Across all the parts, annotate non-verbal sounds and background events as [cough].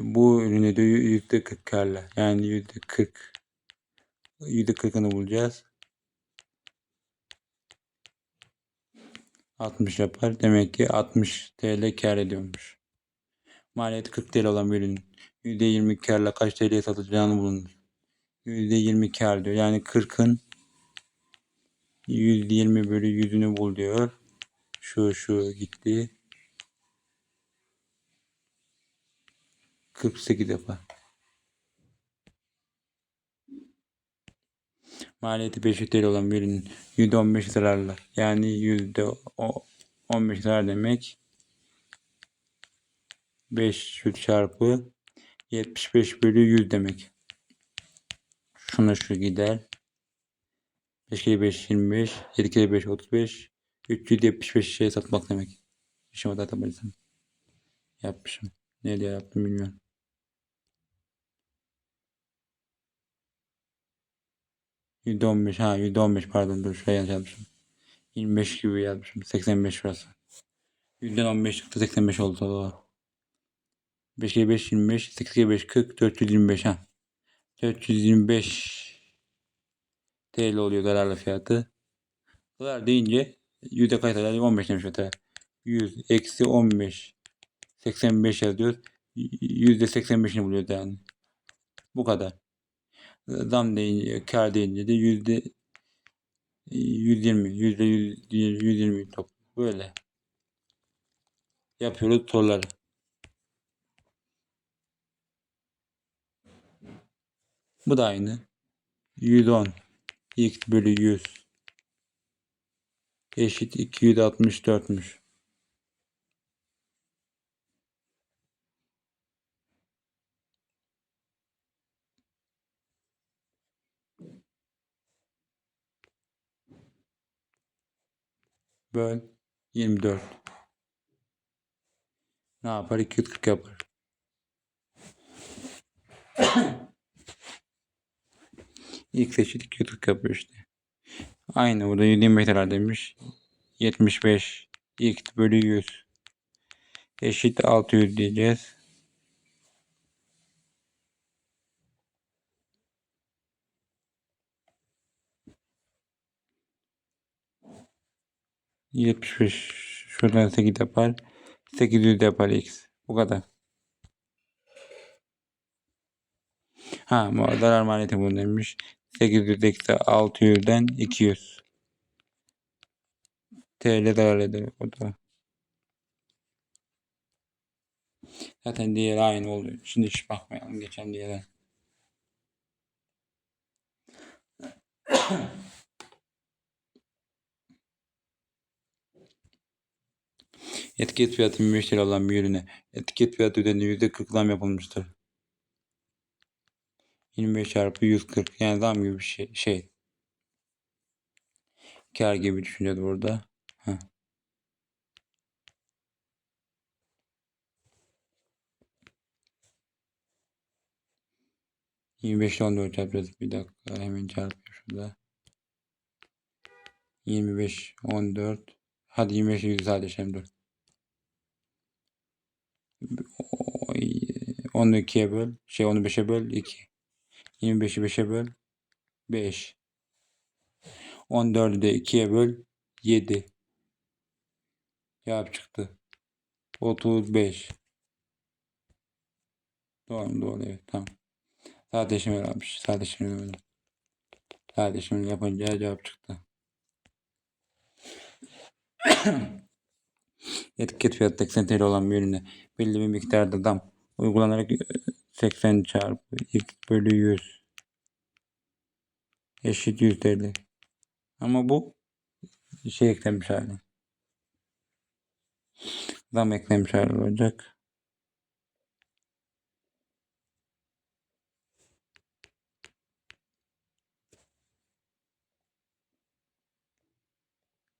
Bu ürünü de yüzde 40 karla. Yani yüzde 40 yüzde 40'ını bulacağız. 60 yapar. Demek ki 60 TL kar ediyormuş. Maliyeti 40 TL olan bir ürün %20 karla kaç TL'ye satılacağını bulunur. %20 kar diyor. Yani 40'ın 120 bölü 100'ünü bul diyor. Şu şu gitti. 48 yapar. Maliyeti 500 TL olan bir ürünün %15 zararla. Yani %15 zarar demek. 500 çarpı 75 bölü 100 demek. Şuna şu gider. 5 kere 5 25. 7 kere 5 35. 375 şey satmak demek. İşime da tabalisem. Yapmışım. Ne diye yaptım bilmiyorum. Yüzde on beş. Ha yüzde on beş pardon dur şuraya yazmışım. 25 gibi yazmışım. 85 şurası. Yüzden 15 çıktı 85 oldu. Doğru. 5 kere 5 25. 8 kere 5 40. 425 ha. 425 TL oluyor zararlı fiyatı. Zarar deyince yüzde kaç eder? 15 demiş mesela. 100 eksi 15 85 yazıyor. Yüzde 85'ini buluyor yani. Bu kadar. Zam deyince, kar deyince de yüzde 120, yüzde 120 top. Böyle. Yapıyoruz soruları. Bu da aynı. 110 x bölü 100 eşit 264'müş. Böl 24. Ne yapar? 240 yapar. X eşit 240 yapıyor işte. Aynı burada 125 lira demiş. 75 x bölü 100 eşit 600 diyeceğiz. Yetmiş beş şuradan sekiz yapar. Sekiz yüz yapar x. Bu kadar. Ha zarar maliyeti bunu demiş. 800 eksi 600'den 200. TL zarar eder o da. Zaten diğer aynı oluyor. Şimdi hiç bakmayalım geçen diğere. Etiket fiyatı 25 lira olan bir ürüne etiket fiyatı üzerinde %40 zam yapılmıştır. 25 çarpı 140 yani zam gibi bir şey. şey. Kar gibi düşüneceğiz burada. Heh. Yirmi beş on. Bir dakika hemen çarpıyor şurada. Yirmi beş on dört. Hadi yirmi beş yüz sadeleşelim dur. Onu ikiye böl. Şey onu beşe böl. iki. Yirmi beşi beşe böl. Beş. On dördü de ikiye böl. Yedi. Cevap çıktı. Otuz beş. Doğru doğru evet tamam. Sadeleşim öğrenmiş. Sadeleşim öğrenmiş. Sadeleşim yapınca cevap çıktı. [coughs] Etiket fiyatı 80 TL olan bir ürüne belli bir miktarda dam uygulanarak 80 çarpı x bölü 100 eşit 100 TL. Ama bu şey eklenmiş hali. Zam eklenmiş hali olacak.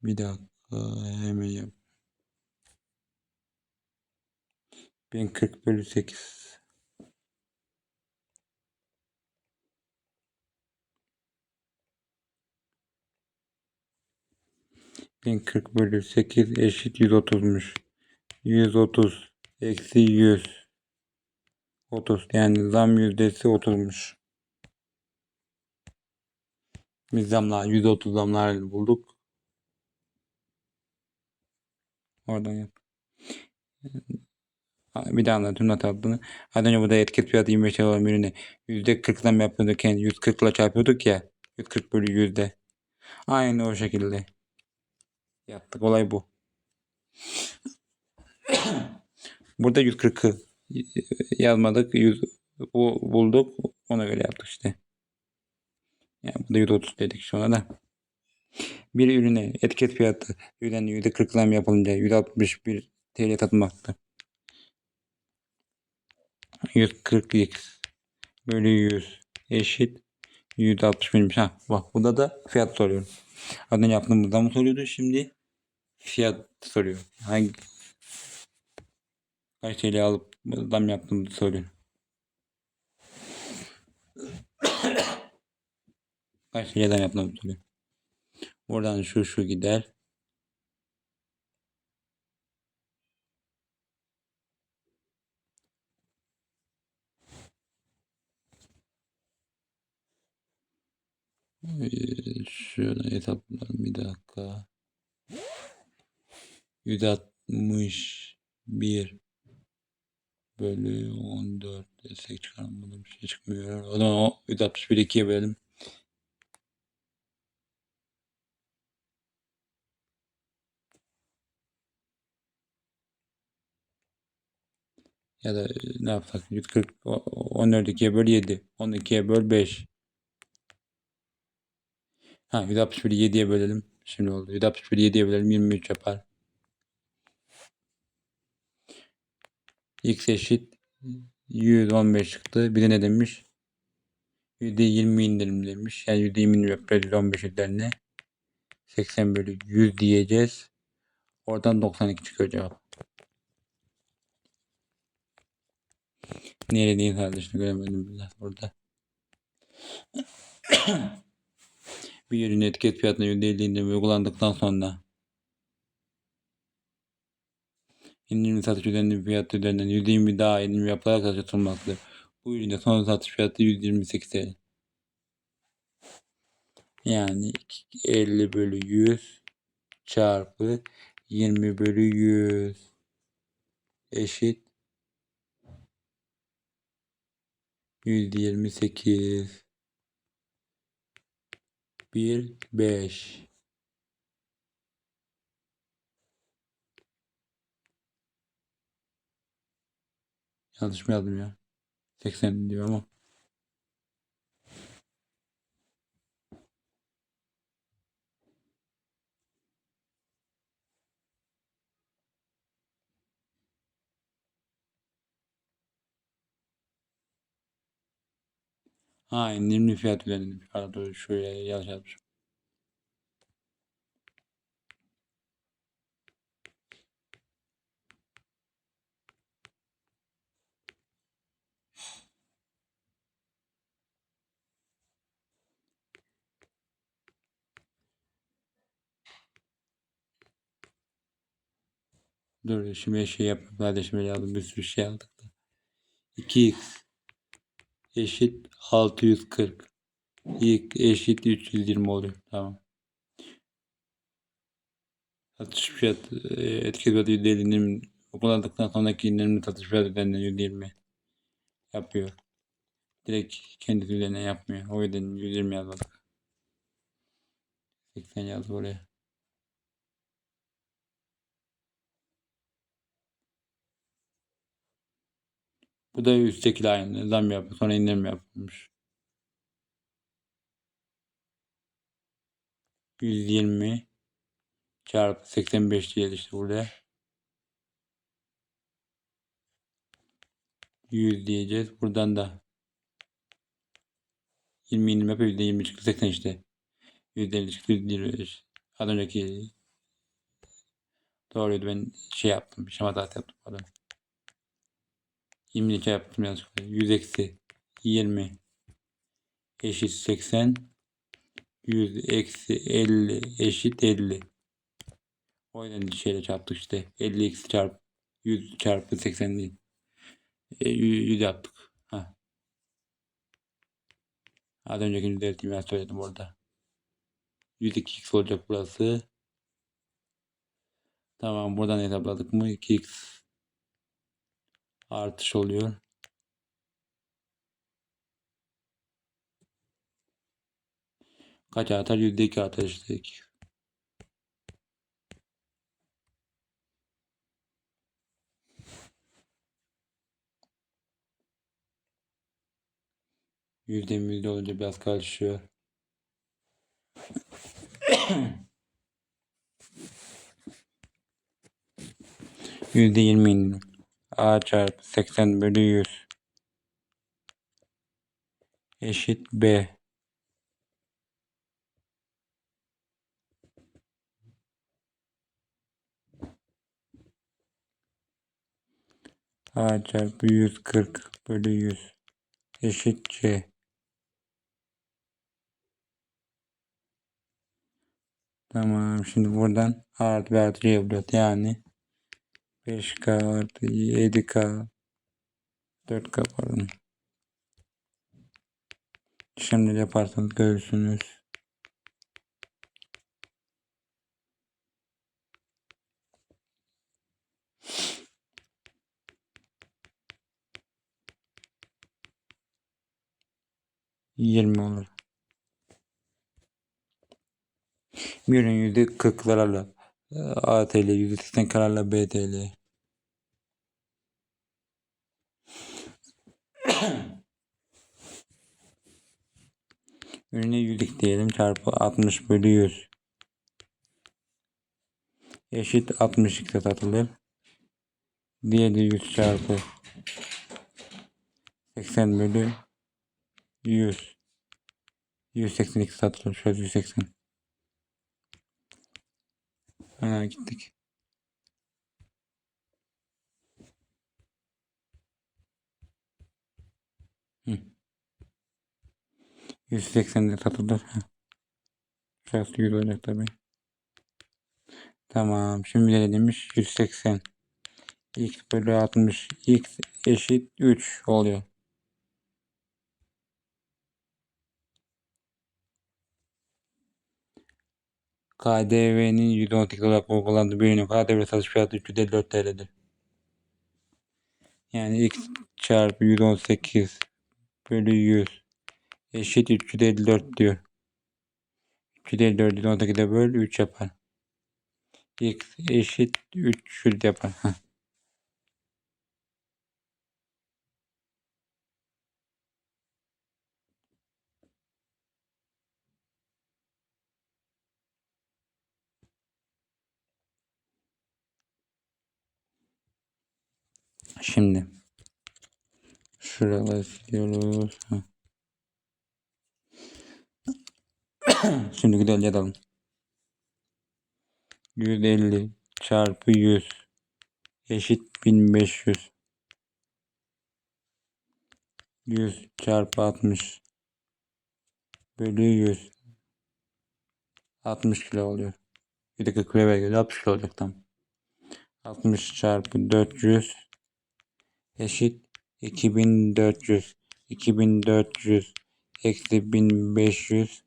Bir dakika hemen yap. 1040 bölü 8. Bin kırk bölü sekiz eşit yüz otuzmuş. Yüz otuz eksi yüz 30 yani zam yüzdesi 30'muş. Biz zamlar %30 zamlar bulduk. Oradan yap. Bir daha anlatıyorum not aldığını. Az önce burada etiket fiyatı 25 lira olan ürüne %40 zam yapıyorduk. Yani 140 ile çarpıyorduk ya. 140 bölü yüzde. Aynı o şekilde. Yaptık. Olay bu. [coughs] Burada 140'ı yazmadık. 100 bu bulduk. Ona göre yaptık işte. Yani burada 130 dedik sonra da. Bir ürüne etiket fiyatı ürüne %40 zam yapılınca 161 TL satılmakta. 140x bölü 100 eşit 161'miş. Ha bak burada da fiyat soruyorum. Az önce yaptığımızda mı soruyordu şimdi fiyat soruyor. Hangi kaç TL alıp zam yaptığımızı soruyor. [coughs] kaç TL zam yaptığımızı soruyor. Buradan şu şu gider. Şöyle hesaplayalım bir dakika. 161 bölü 14 desek çıkarmadım bir şey çıkmıyor. O zaman o 161 2'ye bölelim. Ya da ne yapsak 140 14 2'ye böl 7 12'ye böl 5 Ha 161'i 7'ye bölelim. Şimdi oldu. 161'i 7'ye bölelim 23 yapar. X eşit 115 çıktı. Bir de ne demiş? %20 indirim demiş. Yani %20 indirim yapacağız 115 üzerine. 80 bölü 100 diyeceğiz. Oradan 92 çıkıyor cevap. Nereye değil kardeşini göremedim biraz orada. [coughs] bir ürün etiket fiyatına %50 indirim uygulandıktan sonra indirimli satış üzerinde fiyat üzerinden %20 daha indirim yapılarak satılmaktadır. Bu üründe son satış fiyatı 128 TL. Yani 50 bölü 100 çarpı 20 bölü 100 eşit 128 1 5 Yanlış mı yazdım ya? 80 diyor ama. Ha indirimli fiyat üzerinde. Pardon şöyle yanlış yazmışım. Dur şimdi şey yap. Kardeşim aldım. Bir sürü şey aldık da. 2x eşit 640. x eşit 320 oluyor. Tamam. Satış fiyatı e, etiket fiyatı %50 indirim kullandıktan sonraki indirimli satış fiyatı üzerinden %20 yapıyor. Direkt kendi üzerine yapmıyor. O yüzden 120 yazmadık. 80 yazdık oraya. Bu da üsttekiyle aynı. Zam yapıyor. Sonra indirim yapılmış. 120 çarpı 85 diye işte burada. 100 diyeceğiz. Buradan da 20 indirim yapıyor. %20 çıktı. 80 işte. %50 çıktı. %20. Az önceki doğruydu. Ben şey yaptım. Şematat yaptım. Pardon. 22 yaptım yanlışlıkla. 100 eksi 20 eşit 80. 100 eksi 50 eşit 50. O yüzden şeyle çarptık işte. 50 eksi çarp 100 çarpı 80 değil. E, 100 yaptık. Ha. Az önceki düzelteyim ben söyledim orada. 102x olacak burası. Tamam buradan hesapladık mı 2x artış oluyor. Kaç artar? %2 artar işte. Yüzde yüzde olunca biraz karışıyor. Yüzde yirmi indirim. A çarpı 80 bölü 100 eşit B. A çarpı 140 bölü 100 eşit C. Tamam şimdi buradan artı B artı yapıyoruz. Yani 5K artı 7K 4K pardon. Şimdi yaparsanız görürsünüz. Yirmi olur. Bir ürün yüzde kırklarla A TL, yüzde seksen kararla B TL. Ürüne [coughs] yüzlük diyelim çarpı 60 bölü 100. Eşit 60 x'e satılır. Diğeri 100 çarpı 80 bölü 100. 180 x satılır. Şöyle 180. Ha gittik. Hı. 180'de satılır. Şurası 100 olacak tabi. Tamam. Şimdi ne demiş? 180. x bölü 60. x eşit 3 oluyor. KDV'nin %18 olarak uygulandığı bir ürünün KDV satış fiyatı 354 TL'dir. Yani x çarpı 118 bölü 100 eşit 354 diyor. 354'ü 18'e böl 3 yapar. x eşit 300 yapar. Şimdi şuraları siliyoruz. [coughs] Şimdi güzel yazalım. 150 çarpı 100 eşit 1500. 100 çarpı 60 bölü 100 60 kilo oluyor. Bir dakika kilo ver 60 kilo olacak tam. 60 çarpı 400 eşit 2400 2400 eksi 1500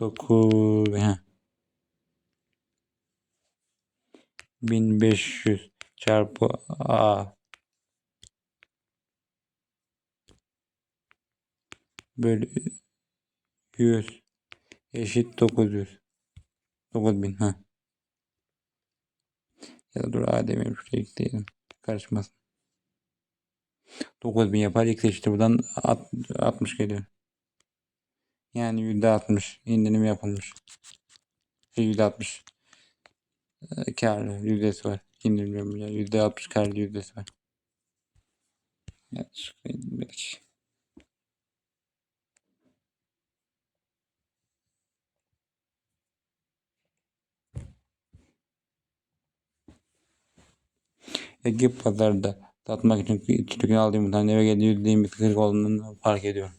9 heh. 1500 çarpı A. Bölü 100 eşit 900 9000 ha ya da dur A demeyeyim şuraya ekleyelim. Karışmasın. 9000 yapar. X eşittir buradan 60 geliyor. Yani %60 indirim yapılmış. %60 e, karlı yüzdesi var. İndirim ya %60 karlı yüzdesi var. Evet, indirmedik. Ege pazarda satmak için tükün aldığım tane eve geldiğim bir kırık olduğunu fark ediyorum.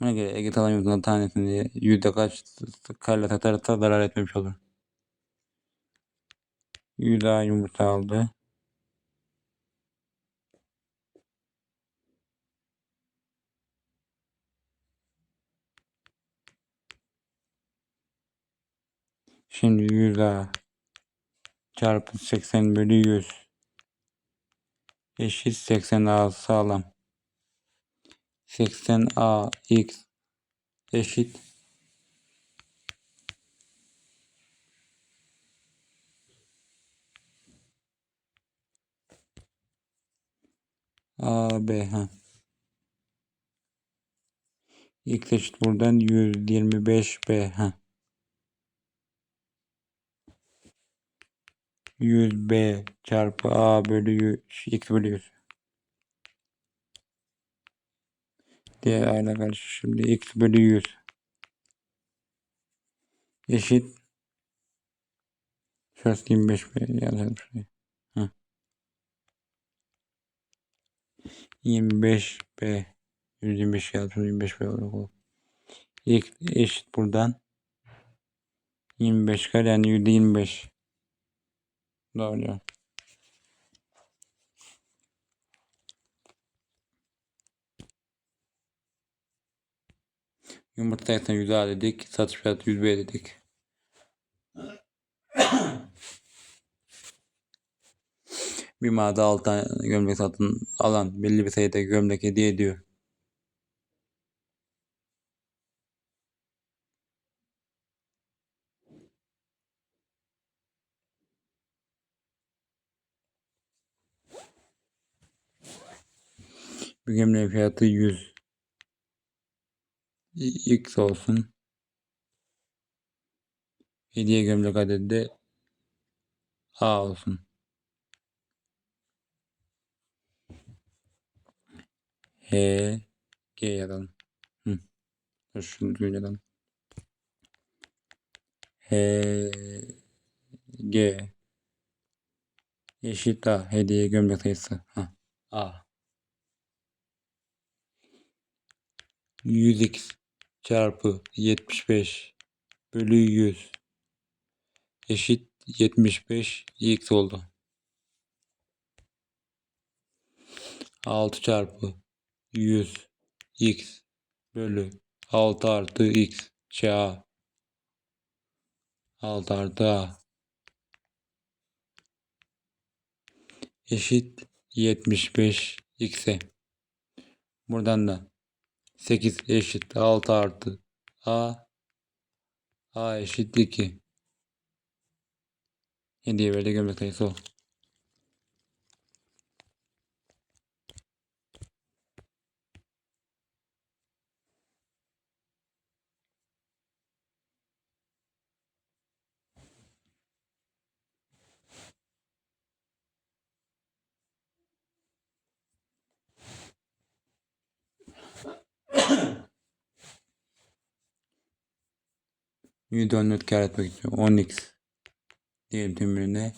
Buna göre Ege talamyozundan tanesini yüzde kaç karla satarsa zarar etmemiş olur. Yüzde yumurta aldı. Şimdi yüzde çarpı 80 bölü 100 eşit 80A sağlam. 80A x eşit A B ha. X eşit buradan 125 B ha. 100 B çarpı A bölü 100, X bölü 100. Diğer ayna karşı şimdi X bölü 100 eşit Şurası 25 B yazalım şuraya. Ha. 25 B 125 yazdım 25 B olarak olur. X eşit buradan 25 kare yani %25 doğru ya. Yumurta sayısına 100 A dedik. Satış fiyatı 100 B dedik. bir mağaza 6 tane gömlek satın alan belli bir sayıda gömlek hediye ediyor. Gömleğin fiyatı 100. X olsun. Hediye gömlek adedi de A olsun. H G yazalım. Hı. Dur şunu düğün H G eşit A hediye gömlek sayısı. Ha. A 100x çarpı 75 bölü 100 eşit 75 x oldu. 6 çarpı 100 x bölü 6 artı x a 6 artı a eşit 75 x'e. Buradan da 8 eşit 6 artı a a eşit 2. Hediye verdi gömlek sayısı o. %14 kar etmek için 10x diyelim tümüne.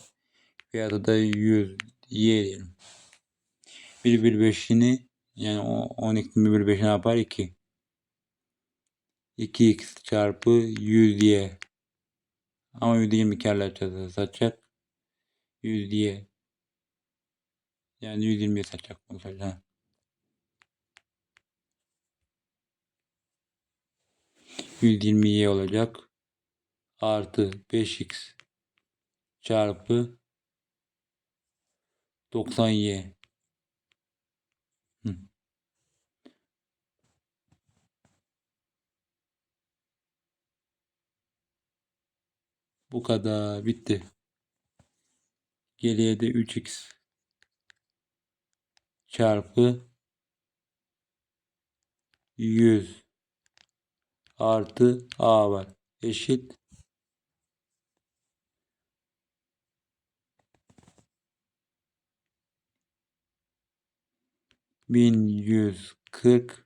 Fiyatı da 100 y diyelim. 1 bölü 5'ini yani 10x'in 1 bölü 5 ne yapar? 2. 2x çarpı 100 y. Ama %20 karla. Satacak. 100 y. Yani 120'ye satacak bunu. 120 y olacak artı 5x çarpı 90y. Hı. Bu kadar bitti. Geriye de 3x çarpı 100 artı a var. Eşit 1140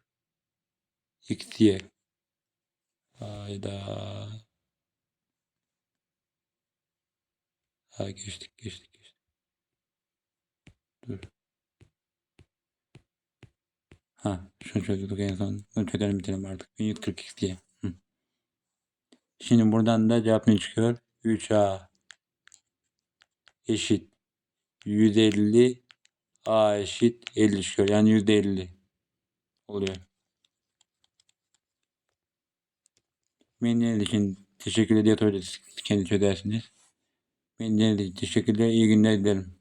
xy. Hayda. Ha geçtik geçtik geçtik. Dur. Ha şunu çözüyorduk en son. Çözelim bitirelim artık. 1140 xy. Hı. Şimdi buradan da cevap ne çıkıyor? 3a eşit 150 A eşit 50 çıkıyor. Yani %50 oluyor. Beni için teşekkür ediyor. Kendiniz ödersiniz. Beni için teşekkürler. İyi günler dilerim.